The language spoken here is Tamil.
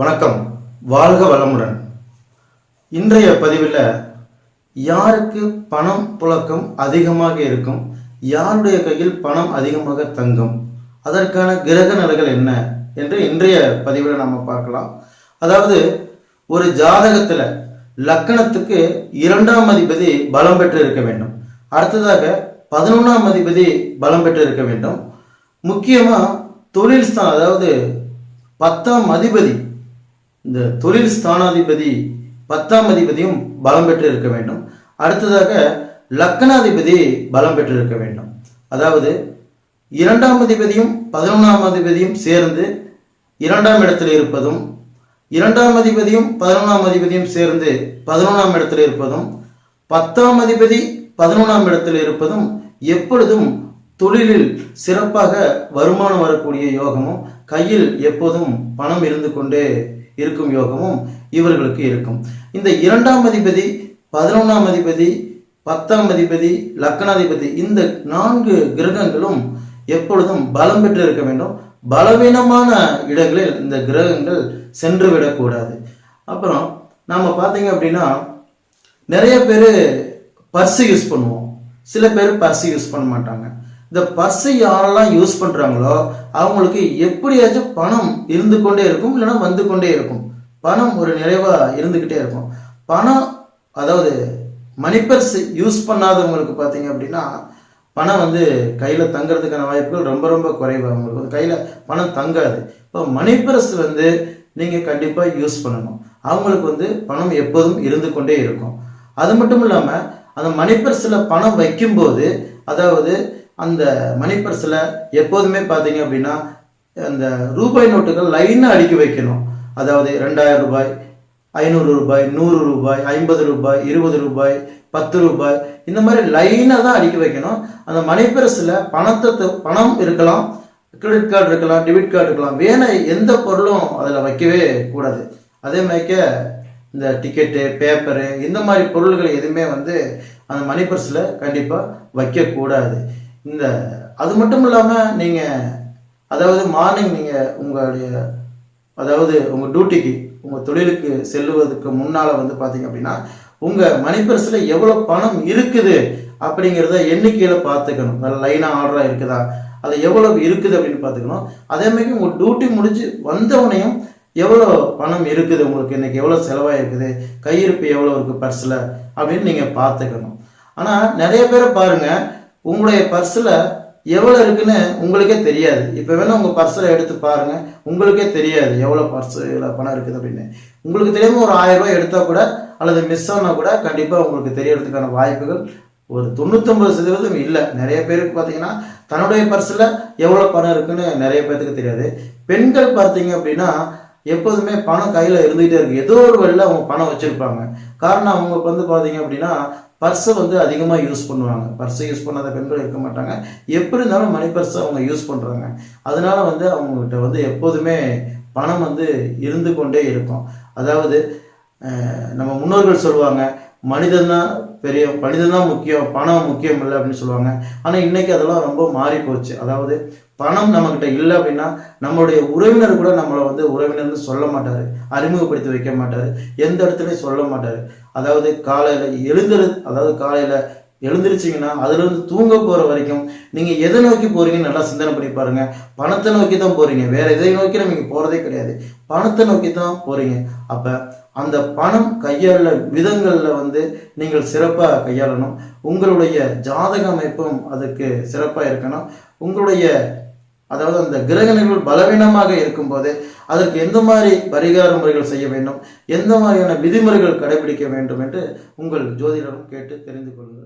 வணக்கம். வாழ்க வளமுடன். இன்றைய பதிவில் யாருக்கு பணம் புழக்கம் அதிகமாக இருக்கும்? யாருடைய கையில் பணம் அதிகமாக தங்கும்? அதற்கான கிரக நிலைகள் என்ன? என்று இன்றைய பதிவில் நம்ம பார்க்கலாம். அதாவது ஒரு ஜாதகத்தில் லக்கணத்துக்கு இரண்டாம் அதிபதி பலம் பெற்று இருக்க வேண்டும். அடுத்ததாக பதினொன்றாம் அதிபதி பலம் பெற்று இருக்க வேண்டும். முக்கியமாக தொழில் ஸ்தான் அதாவது பத்தாம் அதிபதி இந்த தொழில் ஸ்தானாதிபதி பத்தாம் அதிபதியும் பலம் பெற்று இருக்க வேண்டும். அடுத்ததாக லக்கணாதிபதி பலம் பெற்று இருக்க வேண்டும். அதாவது இரண்டாம் அதிபதியும் பதினொன்றாம் அதிபதியும் சேர்ந்து இரண்டாம் இடத்தில் இருப்பதும் இரண்டாம் அதிபதியும் பதினொன்றாம் அதிபதியும் சேர்ந்து பதினொன்றாம் இடத்தில் இருப்பதும் பத்தாம் அதிபதி பதினொன்றாம் இடத்தில் இருப்பதும் எப்பொழுதும் தொழிலில் சிறப்பாக வருமானம் வரக்கூடிய யோகமும் கையில் எப்போதும் பணம் இருந்து கொண்டே இருக்கும் யோகமும் இவர்களுக்கு இருக்கும். இந்த இரண்டாம் அதிபதி பதினொன்றாம் அதிபதி பத்தாம் அதிபதி லக்கணாதிபதி இந்த நான்கு கிரகங்களும் எப்பொழுதும் பலம் பெற்று இருக்க வேண்டும். பலவீனமான இடங்களில் இந்த கிரகங்கள் சென்று விடக்கூடாது அப்புறம் நாம பார்த்தீங்க அப்படின்னா நிறைய பேர் பர்ஸ் யூஸ் பண்ணுவோம். சில பேர் பர்ஸ் யூஸ் பண்ண மாட்டாங்க. இந்த பர்ஸை யாரெல்லாம் யூஸ் பண்ணுறாங்களோ அவங்களுக்கு எப்படியாச்சும் பணம் இருந்து கொண்டே இருக்கும் இல்லைன்னா வந்து கொண்டே இருக்கும். பணம் ஒரு நிறைவாக இருந்துக்கிட்டே இருக்கும். பணம் அதாவது மணிப்பர்ஸ் யூஸ் பண்ணாதவங்களுக்கு பார்த்தீங்க அப்படின்னா பணம் வந்து கையில் தங்குறதுக்கான வாய்ப்புகள் ரொம்ப ரொம்ப குறைவு. அவங்களுக்கு வந்து கையில் பணம் தங்காது. இப்போ மணிப்பர்ஸ் வந்து நீங்கள் கண்டிப்பாக யூஸ் பண்ணணும். அவங்களுக்கு வந்து பணம் எப்போதும் இருந்து கொண்டே இருக்கும். அது மட்டும் இல்லாமல் அந்த மணிப்பர்ஸில் பணம் வைக்கும்போது அதாவது அந்த மணி பர்ஸில் எப்போதுமே பார்த்தீங்க அப்படின்னா அந்த ரூபாய் நோட்டுகள் லைனாக அடுக்கி வைக்கணும். அதாவது ரெண்டாயிரம் ரூபாய் ஐநூறு ரூபாய் நூறு ரூபாய் ஐம்பது ரூபாய் இருபது ரூபாய் பத்து ரூபாய் இந்த மாதிரி லைனாக தான் அடுக்கி வைக்கணும். அந்த மணி பர்ஸில் பணத்தை த- பணம் இருக்கலாம் கிரெடிட் கார்டு இருக்கலாம் டெபிட் கார்டு இருக்கலாம் வேண எந்த பொருளும் அதில் வைக்கவே கூடாது. அதே மாதிரிக்க இந்த டிக்கெட்டு பேப்பரு இந்த மாதிரி பொருள்கள் எதுவுமே வந்து அந்த மணி பர்ஸில் கண்டிப்பாக வைக்கக்கூடாது. இந்த அது மட்டும் இல்லாமல் நீங்கள் அதாவது மார்னிங் நீங்கள் உங்களுடைய அதாவது உங்கள் டியூட்டிக்கு உங்கள் தொழிலுக்கு செல்லுவதற்கு முன்னால் வந்து பார்த்தீங்க அப்படின்னா உங்கள் மணி பர்ஸில் எவ்வளோ பணம் இருக்குது அப்படிங்கிறத எண்ணிக்கையில் பார்த்துக்கணும் நல்ல லைனாக ஆர்டராக இருக்குதா? அது எவ்வளவு இருக்குது அப்படின்னு பார்த்துக்கணும் அதே மாதிரி உங்கள் டியூட்டி முடிஞ்சு வந்தவனையும் எவ்வளோ பணம் இருக்குது? உங்களுக்கு இன்னைக்கு எவ்வளோ செலவாயிருக்குது? கையிருப்பு எவ்வளோ இருக்குது பர்ஸில் அப்படின்னு நீங்கள் பார்த்துக்கணும் ஆனால் நிறைய பேரை பாருங்கள் உங்களுடைய பர்ஸில் எவ்வளோ இருக்குன்னு உங்களுக்கே தெரியாது. இப்போ வேணால் உங்கள் பர்ஸில் எடுத்து பாருங்கள் உங்களுக்கே தெரியாது எவ்வளோ பர்ஸில் பணம் இருக்குது அப்படின்னு. உங்களுக்கு தெரியாமல் ஒரு ஆயிரம் ரூபாய் எடுத்தால் கூட அல்லது மிஸ் ஆனால் கூட கண்டிப்பாக உங்களுக்கு தெரியறதுக்கான வாய்ப்புகள் ஒரு தொண்ணூத்தொம்பது சதவீதம் இல்லை. நிறைய பேருக்கு பார்த்தீங்கன்னா தன்னுடைய பர்ஸில் எவ்வளோ பணம் இருக்குன்னு நிறைய பேர்த்துக்கு தெரியாது. பெண்கள் பார்த்தீங்க அப்படின்னா எப்போதுமே பணம் கையில் இருந்துகிட்டே இருக்கு. ஏதோ ஒரு வழியில் அவங்க பணம் வச்சுருப்பாங்க. காரணம் அவங்க வந்து பார்த்தீங்க அப்படின்னா பர்ஸை வந்து அதிகமாக யூஸ் பண்ணுவாங்க. பர்ஸை யூஸ் பண்ணாத பெண்கள் இருக்க மாட்டாங்க. எப்படி இருந்தாலும் மணி பர்ஸை அவங்க யூஸ் பண்ணுறாங்க அதனால வந்து அவங்ககிட்ட வந்து எப்போதுமே பணம் வந்து இருந்து கொண்டே இருக்கும். அதாவது நம்ம முன்னோர்கள் சொல்லுவாங்க மனிதன் தான் பெரிய மனிதன் தான் முக்கியம் பணம் முக்கியம் இல்லை அப்படின்னு சொல்லுவாங்க. ஆனால் இன்னைக்கு அதெல்லாம் ரொம்ப மாறி போச்சு அதாவது பணம் நம்மக்கிட்ட இல்லை அப்படின்னா நம்மளுடைய உறவினர் கூட நம்மளை வந்து உறவினர்னு சொல்ல மாட்டார். அறிமுகப்படுத்தி வைக்க மாட்டார். எந்த இடத்துலையும் சொல்ல மாட்டார். அதாவது காலையில் எழுந்திரு அதாவது காலையில் எழுந்திருச்சிங்கன்னா அதுலேருந்து தூங்க போகிற வரைக்கும் நீங்கள் எதை நோக்கி போகிறீங்கன்னு நல்லா சிந்தனை பண்ணி பாருங்க. பணத்தை நோக்கி தான் போகிறீங்க வேற எதை நோக்கி நம்ம போகிறதே கிடையாது. பணத்தை நோக்கி தான் போகிறீங்க அப்போ அந்த பணம் கையாள விதங்களில் வந்து நீங்கள் சிறப்பாக கையாளணும். உங்களுடைய ஜாதக அமைப்பும் அதுக்கு சிறப்பாக இருக்கணும். உங்களுடைய அதாவது அந்த கிரகணங்கள் பலவீனமாக இருக்கும்போது அதற்கு எந்த மாதிரி பரிகார முறைகள் செய்ய வேண்டும்? எந்த மாதிரியான விதிமுறைகள் கடைபிடிக்க வேண்டும் என்று உங்கள் ஜோதிடரும் கேட்டு தெரிந்து கொள்ளுங்கள்.